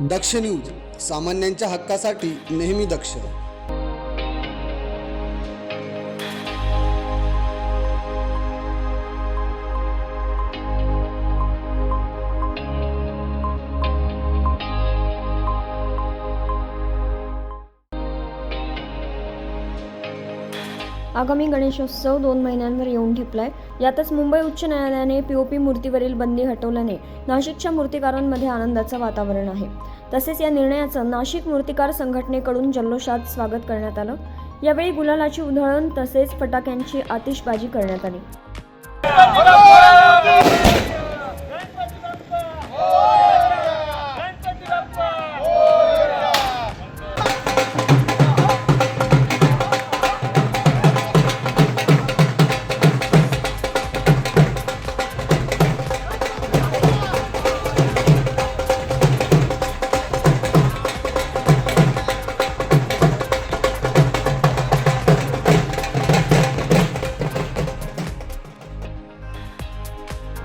दक्ष news सामान्यांच्या हक्कासाठी नेहमी दक्ष. आगामी गणेशोत्सव दोन महिन्यांवर येऊन ठेपलाय. यातच मुंबई उच्च न्यायालयाने पीओपी मूर्तीवरील बंदी हटवल्याने नाशिकच्या मूर्तिकारांमध्ये आनंदाचं वातावरण आहे. तसेच या निर्णयाचं नाशिक मूर्तिकार संघटनेकडून जल्लोषात स्वागत करण्यात आलं. यावेळी गुलालाची उधळण तसेच फटाक्यांची आतिषबाजी करण्यात आली.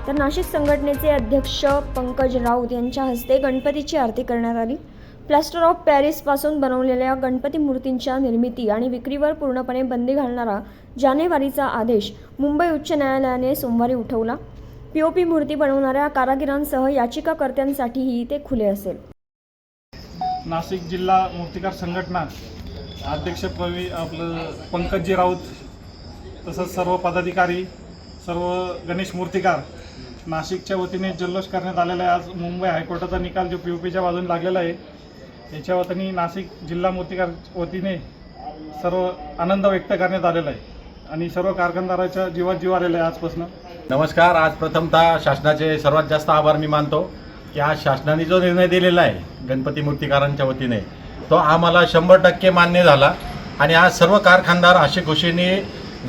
तर नाशिक संघटनेचे अध्यक्ष पंकज राऊत यांच्या हस्ते गणपतीची आरती करण्यात आली. प्लॅस्टर ऑफ पॅरिसपासून बनवलेल्या गणपती मूर्तींच्या निर्मिती आणि विक्रीवर पूर्णपणे बंदी घालणारा जानेवारीचा आदेश मुंबई उच्च न्यायालयाने सोमवारी उठवला. पीओपी मूर्ती बनवणाऱ्या कारागिरांसह याचिकाकर्त्यांसाठीही ते खुले असेल. नाशिक जिल्हा मूर्तिकार संघटना अध्यक्ष प्रवी आपलं पंकजी राऊत तसंच सर्व पदाधिकारी सर्व गणेश मूर्तिकार नाशिकच्या वतीने जल्लोष करण्यात आलेला आहे. आज मुंबई हायकोर्टाचा निकाल जो पी यू पीच्या बाजूने लागलेला आहे याच्या वतीने नाशिक जिल्हा मूर्तिकार वतीने सर्व आनंद व्यक्त करण्यात आलेला आहे आणि सर्व कारखानदाराच्या जीवात जीव आलेला आहे आजपासून. नमस्कार. आज प्रथमतः शासनाचे सर्वात जास्त आभार मी मानतो की आज शासनाने जो निर्णय दिलेला आहे गणपती मूर्तिकारांच्या वतीने तो आम्हाला शंभर टक्के मान्य झाला. आणि आज सर्व कारखानदार अशी खुशीने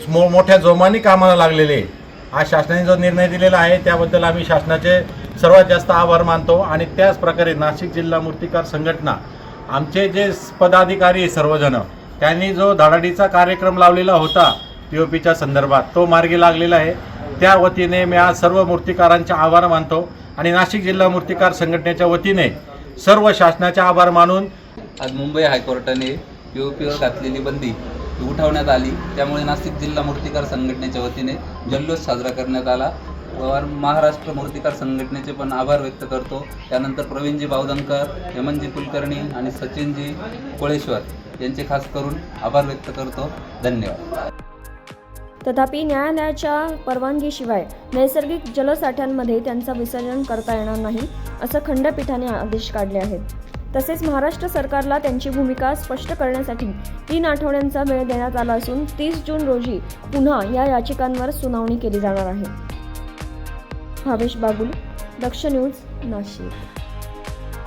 मो मोठ्या जोमाने कामाला लागलेले आहे. आज शासनाने जो निर्णय दिलेला आहे त्याबद्दल आम्ही शासनाचे सर्वात जास्त आभार मानतो. आणि त्याच प्रकारे नाशिक जिल्हा मूर्तिकार संघटना आमचे जे पदाधिकारी आहे सर्वजण त्यांनी जो धडाडीचा कार्यक्रम लावलेला होता पी ओ पीच्या संदर्भात तो मार्गी लागलेला आहे. त्या वतीने मी आज सर्व मूर्तिकारांचे आभार मानतो. आणि नाशिक जिल्हा मूर्तिकार संघटनेच्या वतीने सर्व शासनाचे आभार मानून आज मुंबई हायकोर्टाने पी ओ पीवर घातलेली बंदी उठवण्यात आली. त्यामुळे नाशिक जिल्हा मूर्तिकार संघटनेच्या वतीने जल्लोष साजरा करण्यात आला. व महाराष्ट्र मूर्तिकार संघटनेचे पण आभार व्यक्त करतो. त्यानंतर प्रवीणजी बावदंकर हेमंतजी कुलकर्णी आणि सचिनजी कोळेश्वर यांचे खास करून आभार व्यक्त करतो. धन्यवाद. तथापि न्यायालयाच्या परवानगीशिवाय नैसर्गिक जलसाठ्यांमध्ये त्यांचं विसर्जन करता येणार नाही असं खंडपीठाने आदेश काढले आहेत. तसेच महाराष्ट्र सरकारला त्यांची भूमिका स्पष्ट करण्यासाठी तीन आठवड्यांचा वेळ देण्यात आला असून तीस जून रोजी पुन्हा या याचिकांवर सुनावणी केली जाणार आहे. भावेश बागुल दक्ष न्यूज नाशिक.